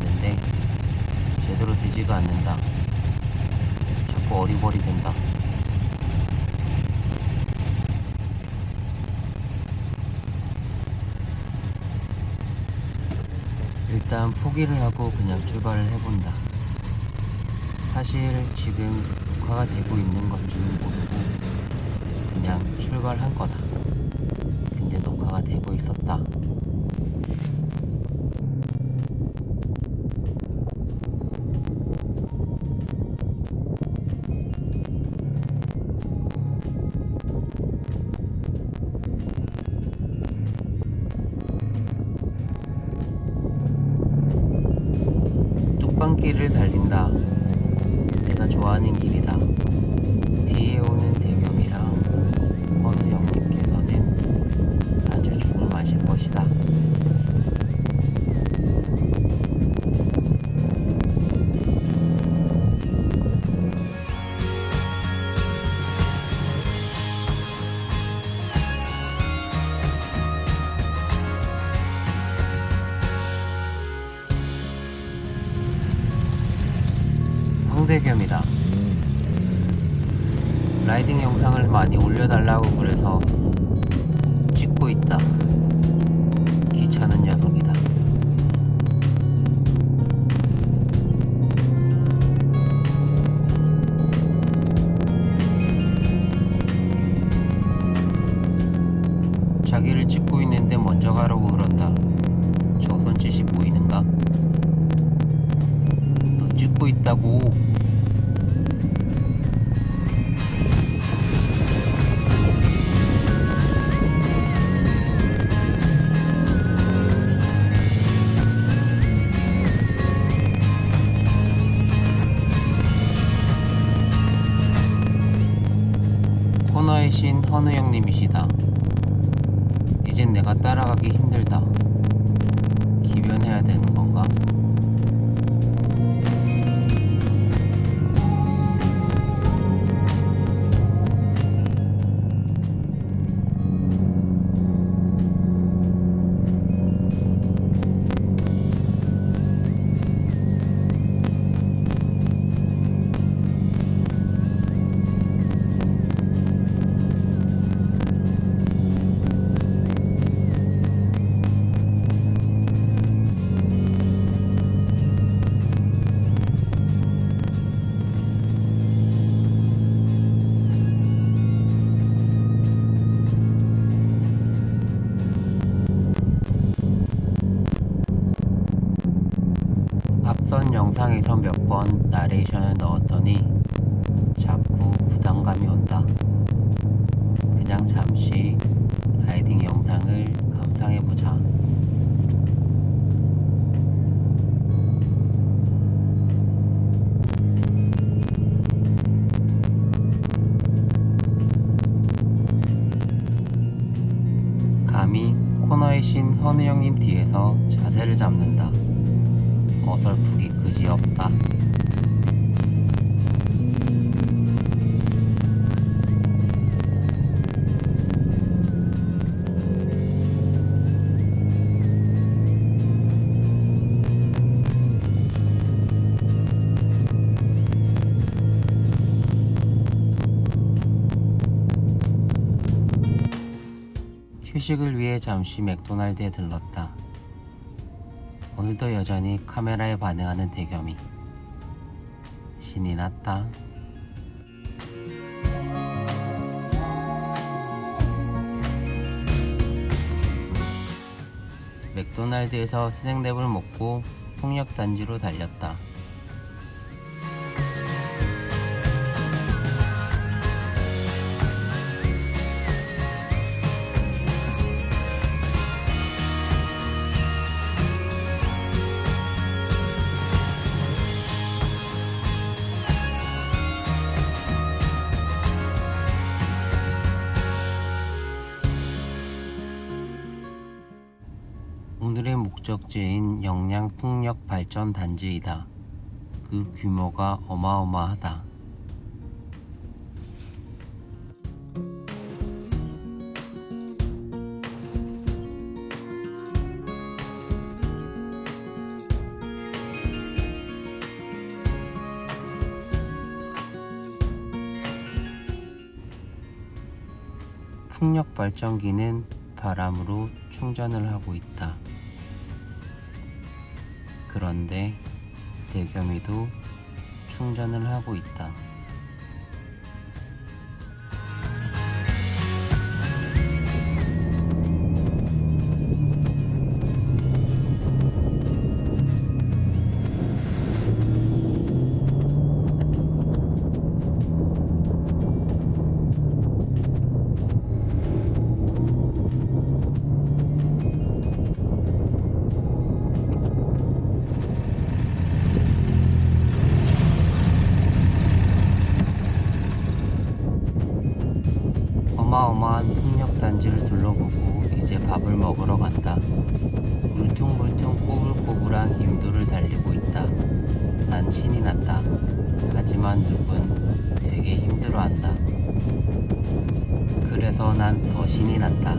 왔는데 제대로 되지가 않는다. 자꾸 어리버리 된다. 일단 포기를 하고 그냥 출발을 해본다. 사실 지금 녹화가 되고 있는 건 줄 모르고 그냥 출발한 거다. 근데 녹화가 되고 있었다. 뚝방길을 달린다. 내가 좋아하는 길이다. 400여입니다. 라이딩 영상을 많이 올려달라고 그래서 찍고 있다. 귀찮은 녀석이다. 자기를 찍고 있는데 먼저 가라고 그런다. 저 손짓이 보이는가? 너 찍고 있다고. 코너의 신 헌우 형님이시다. 이젠 내가 따라가기 힘들다. 기변해야 되는 건가? 몇 번 나레이션을 넣었더니 자꾸 부담감이 온다. 그냥 잠시 라이딩 영상을 감상해보자. 감히 코너의 신 현우 형님 뒤에서 자세를 잡는다. 어설프기 그지없다. 휴식을 위해 잠시 맥도날드에 들렀다. 오늘도 여전히 카메라에 반응하는 대겸이 신이 났다. 맥도날드에서 스낵랩을 먹고 폭력 단지로 달렸다. 목적지인 영양풍력발전단지이다. 그 규모가 어마어마하다. 풍력 발전기는 바람으로 충전을 하고 있다. 그런데 대겸이도 충전을 하고 있다. 어마어마한 풍력단지를 둘러보고 이제 밥을 먹으러 간다. 울퉁불퉁 꼬불꼬불한 임도를 달리고 있다. 난 신이 난다. 하지만 누군 되게 힘들어한다. 그래서 난 더 신이 난다.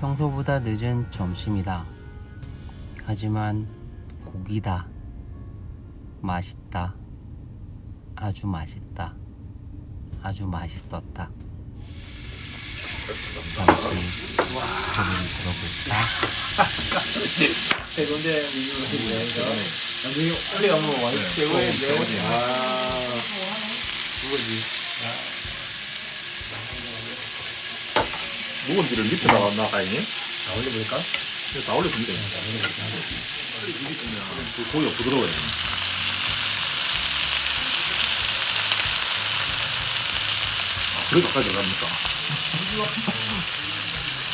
평소보다 늦은 점심이다. 하지만 고기다. 맛있다. 아주 맛있다. 아주 맛있었다. 잠시 소리를 들어볼까? 최고인데 나중에 올리 한번 최고의 최고지 아 그거지 묵은지를 밑에 나왔나 다행히? 다 올려볼까? 다 올려주면 돼. 그 고기가 부드러워요. 아, 그래도 아까 들어갑니까?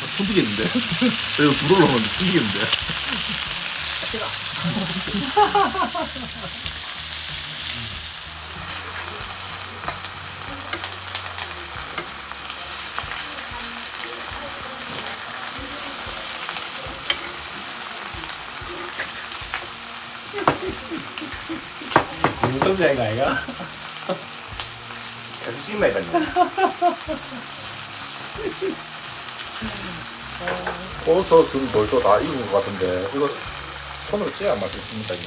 아, 손디겠는데? 이거 불 올라오는데 손디겠는데? 무덤자이가 아이가? 계속 찍나야 돼. 버섯은 벌써 다 익은 것 같은데 이거 손으로 찌야 맛있습니까 이거?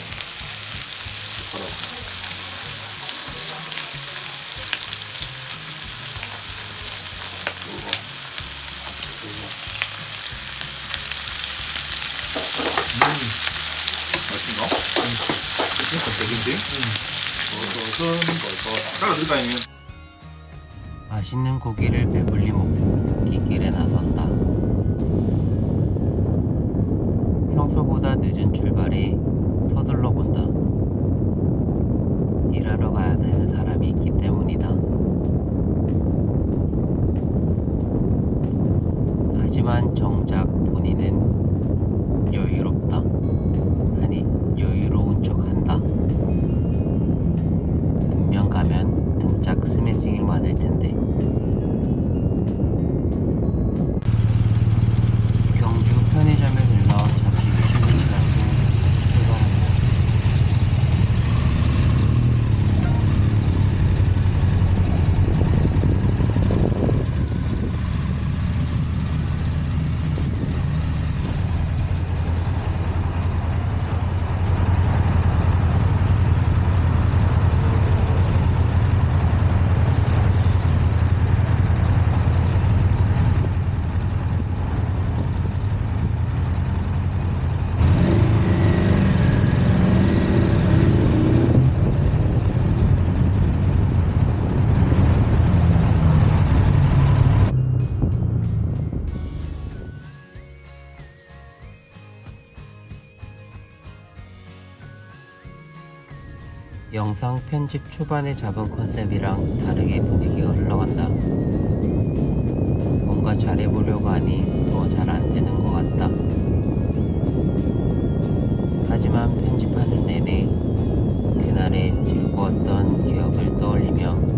맛있나? 진짜 되긴데? 버섯은 벌써 다 잘라들까요? 맛있는 고기를 배불리 먹고 볶기길에 나선다. 평소보다 늦은 출발에 서둘러 본다. 일하러 가야 되는 사람이 있기 때문이다. 하지만 정작 본인은 여유롭다. 스매싱을 맞을 텐데. 영상 편집 초반에 잡은 컨셉이랑 다르게 분위기가 흘러간다. 뭔가 잘해보려고 하니 더 잘 안 되는 것 같다. 하지만 편집하는 내내 그날의 즐거웠던 기억을 떠올리며